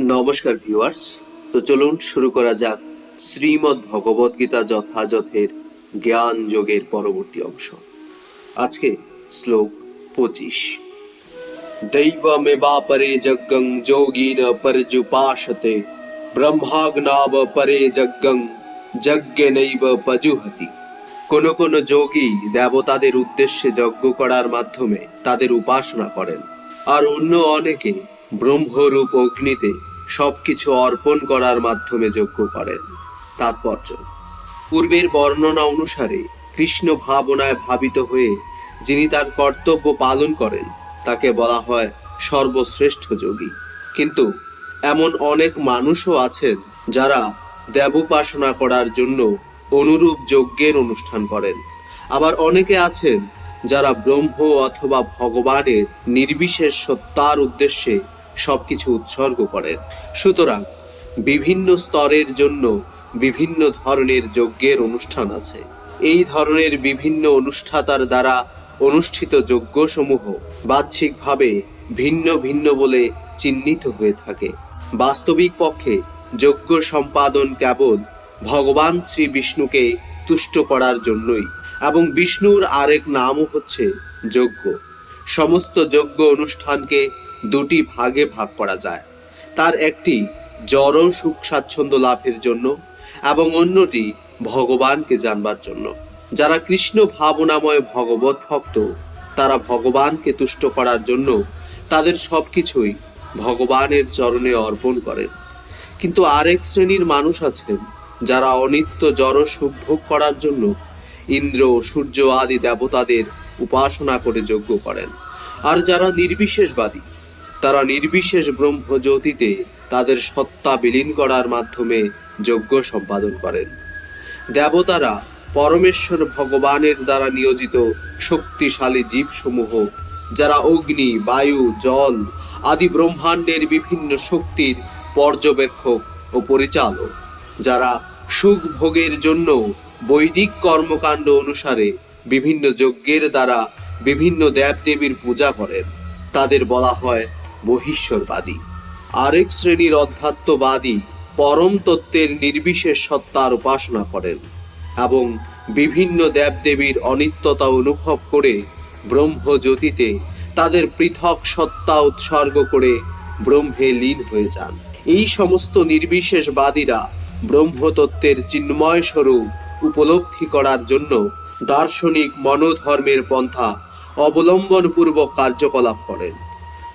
নমস্কার ভিউয়ার্স। তো চলুন শুরু করা যাক শ্রীমদ্ ভগবদ গীতা যথাযথের জ্ঞান যোগের পরবর্তী অংশ। আজকে শ্লোক পঁচিশ। দৈবমেবাপরে যজ্ঞং যোগীন পরজুপাশতে ব্রহ্মাগ্নাব পরে যজ্ঞং যজ্ঞেনৈব পজুহতি। কোন কোন যোগী দেবতাদের উদ্দেশ্যে যজ্ঞ করার মাধ্যমে তাদের উপাসনা করেন। আর অন্য অনেকে ব্রহ্মরূপ অগ্নিতে সবকিছু অর্পণ করার মাধ্যমে যজ্ঞ করেন। তাৎপর্য, পূর্বের বর্ণনা অনুসারে কৃষ্ণ ভাবনায় ভাবিত হয়ে যিনি তার কর্তব্য পালন করেন, তাকে বলা হয় সর্বশ্রেষ্ঠ যোগী। কিন্তু এমন অনেক মানুষও আছেন যারা দেবোপাসনা করার জন্য অনুরূপ যজ্ঞের অনুষ্ঠান করেন। আবার অনেকে আছেন যারা ব্রহ্ম অথবা ভগবানের নির্বিশেষ সত্তার উদ্দেশ্যে সবকিছু উৎসর্গ করেন সুতরাং বিভিন্ন স্তরের জন্য বিভিন্ন ধরনের যজ্ঞের অনুষ্ঠান আছে। এই ধরনের বিভিন্ন অনুষ্ঠাতার দ্বারা অনুষ্ঠিত যজ্ঞসমূহ বাহ্যিকভাবে ভিন্ন ভিন্ন বলে চিহ্নিত হয়ে থাকে। বাস্তবিক পক্ষে যজ্ঞ সম্পাদন কেবল ভগবান শ্রী বিষ্ণুকে তুষ্ট করার জন্যই, এবং বিষ্ণুর আরেক নামও হচ্ছে যজ্ঞ। সমস্ত যজ্ঞ অনুষ্ঠানকে দুটি ভাগে ভাগ করা যায়। তার একটি জড় সুখ স্বাচ্ছন্দ্য লাভের জন্য এবং অন্যটি ভগবানকে জানবার জন্য। যারা কৃষ্ণ ভাবনাময় ভগবত ভক্ত, তারা ভগবানকে তুষ্ট করার জন্য তাদের সব কিছুই ভগবানের চরণে অর্পণ করেন। কিন্তু আরেক শ্রেণির মানুষ আছেন, যারা অনিত্য জড় সুখ ভোগ করার জন্য ইন্দ্র, সূর্য আদি দেবতাদের উপাসনা করে যজ্ঞ করেন। আর যারা নির্বিশেষবাদী তারা নির্বিশেষ ব্রহ্মজ্যোতিতে তাদের সত্তা বিলীন করার মাধ্যমে যজ্ঞ সম্পাদন করেন। দেবতারা পরমেশ্বর ভগবানের দ্বারা নিয়োজিত শক্তিশালী জীবসমূহ, যারা অগ্নি, বায়ু, জল আদি ব্রহ্মাণ্ডের বিভিন্ন শক্তির পর্যবেক্ষক ও পরিচালক, যারা সুখ ভোগের জন্য বৈদিক কর্মকাণ্ড অনুসারে বিভিন্ন যজ্ঞের দ্বারা বিভিন্ন দেবদেবীর পূজা করেন। তাদের বলা হয় বহিশ্বরবাদী আরেক শ্রেণির অধ্যাত্মবাদী পরম তত্ত্বের নির্বিশেষ সত্তার উপাসনা করেন এবং বিভিন্ন দেবদেবীর অনিত্যতা অনুভব করে ব্রহ্মজ্যোতিতে তাদের পৃথক সত্তা উৎসর্গ করে ব্রহ্মে লীন হয়ে যান। এই সমস্ত নির্বিশেষবাদীরা ব্রহ্মতত্ত্বের চিন্ময় স্বরূপ উপলব্ধি করার জন্য দার্শনিক মনোধর্মের পন্থা অবলম্বনপূর্বক কার্যকলাপ করেন।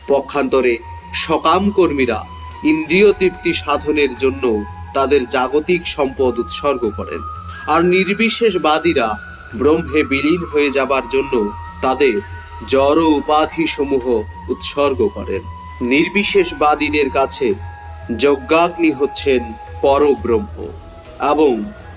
পক্ষান্তরে সকাম কর্মীরা ইন্দ্রিয় তৃপ্তি সাধনের জন্য তাদের জাগতিক সম্পদ উৎসর্গ করেন। আর নির্বিশেষবাদীরা ব্রহ্মে বিলীন হয়ে যাবার জন্য তাদের জড় উপাধি সমূহ উৎসর্গ করেন। নির্বিশেষবাদীদের কাছে যজ্ঞাগ্নি হচ্ছেন পরব্রহ্ম এবং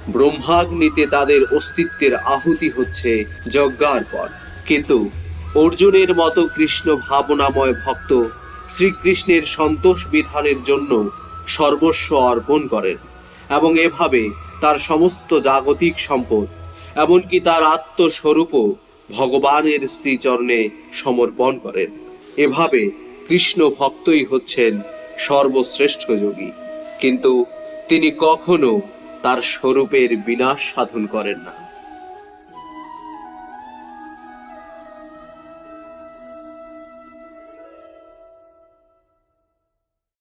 ব্রহ্মাগ্নিতে তাদের অস্তিত্বের আহুতি হচ্ছে যজ্ঞার পর কিন্তু অর্জুনের মতো কৃষ্ণ ভাবনাময় ভক্ত শ্রীকৃষ্ণের সন্তোষ বিধানের জন্য সর্বস্ব অর্পণ করেন এবং এভাবে তার সমস্ত জাগতিক সম্পদ, এমনকি তার আত্মস্বরূপও ভগবানের শ্রীচরণে সমর্পণ করেন। এভাবে কৃষ্ণ ভক্তই হচ্ছেন সর্বশ্রেষ্ঠ যোগী। কিন্তু তিনি কখনো তার স্বরূপের বিনাশ সাধন করেন না।